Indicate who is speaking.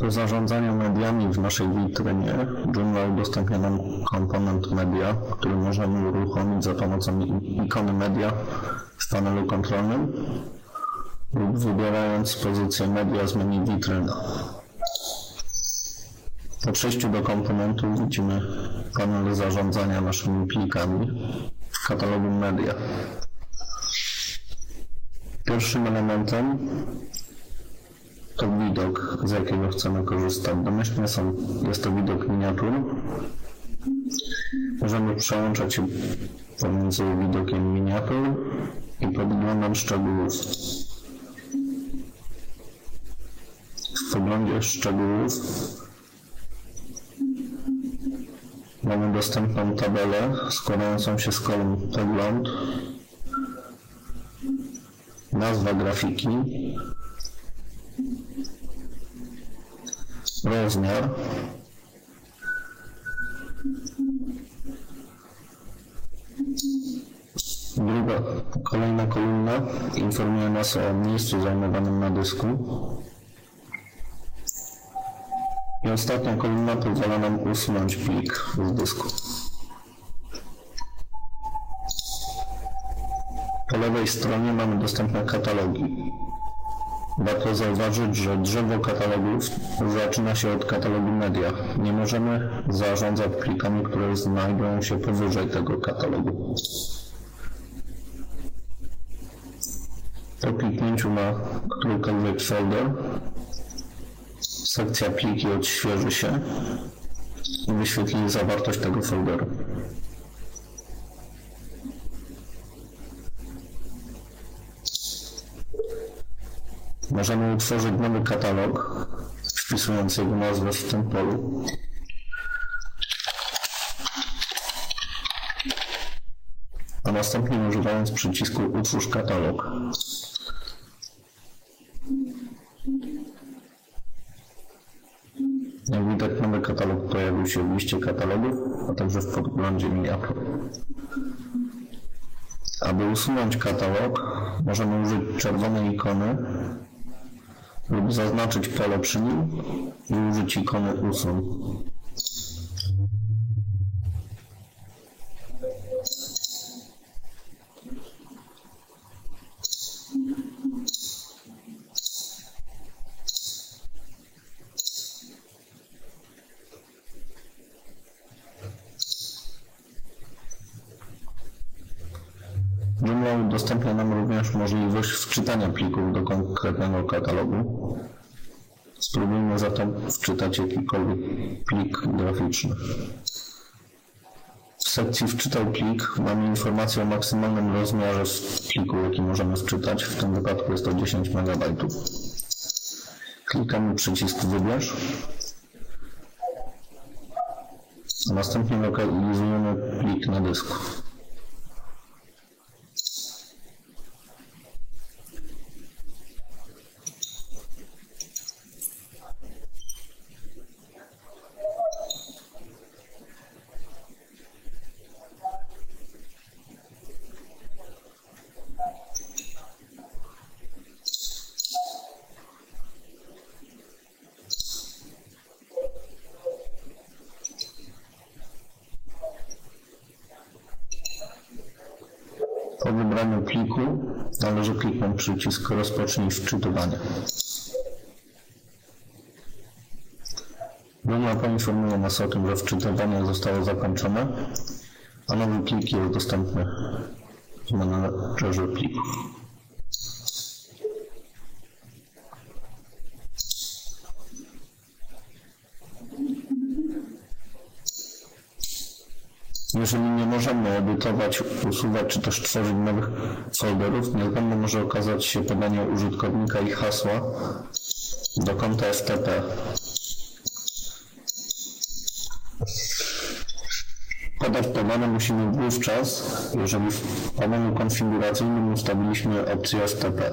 Speaker 1: Do zarządzania mediami w naszej witrynie Joomla udostępnia nam komponent media, który możemy uruchomić za pomocą ikony media w panelu kontrolnym lub wybierając pozycję media z menu witryna. Po przejściu do komponentu widzimy panel zarządzania naszymi plikami w katalogu media. Pierwszym elementem to widok, z jakiego chcemy korzystać. Domyślnie są, jest to widok miniatur. Możemy przełączać się pomiędzy widokiem miniatur i podglądem szczegółów. W podglądzie szczegółów mamy dostępną tabelę składającą się z kolumn pogląd, nazwa grafiki, rozmiar, druga, kolejna kolumna informuje nas o miejscu zajmowanym na dysku i ostatnia kolumna pozwala nam usunąć plik z dysku. Po lewej stronie mamy dostępne katalogi. Warto zauważyć, że drzewo katalogów zaczyna się od katalogu media. Nie możemy zarządzać plikami, które znajdują się powyżej tego katalogu. Po kliknięciu na którykolwiek folder, sekcja pliki odświeży się i wyświetli zawartość tego folderu. Możemy utworzyć nowy katalog, wpisując jego nazwę w tym polu. A następnie używając przycisku Utwórz katalog. Jak widać, nowy katalog pojawił się w liście katalogów, a także w podglądzie miniatur. Aby usunąć katalog, możemy użyć czerwonej ikony lub zaznaczyć pole przy nim i użyć ikony usuń. Joomla udostępnia nam również możliwość wczytania plików do konkretnego katalogu. Spróbujmy zatem wczytać jakikolwiek plik graficzny. W sekcji Wczytaj plik mamy informację o maksymalnym rozmiarze pliku, jaki możemy wczytać. W tym wypadku jest to 10 MB. Klikamy przycisk Wybierz. Następnie lokalizujemy plik na dysku. Wybraniu pliku należy kliknąć przycisk Rozpocznij wczytywanie. Joomla poinformuje nas o tym, że wczytywanie zostało zakończone, a nowy plik jest dostępny w menedżerze plików. Jeżeli nie możemy edytować, usuwać czy też tworzyć nowych folderów, niezbędne może okazać się podanie użytkownika i hasła do konta FTP. Podać te dane musimy wówczas, jeżeli w panelu konfiguracyjnym ustawiliśmy opcję FTP.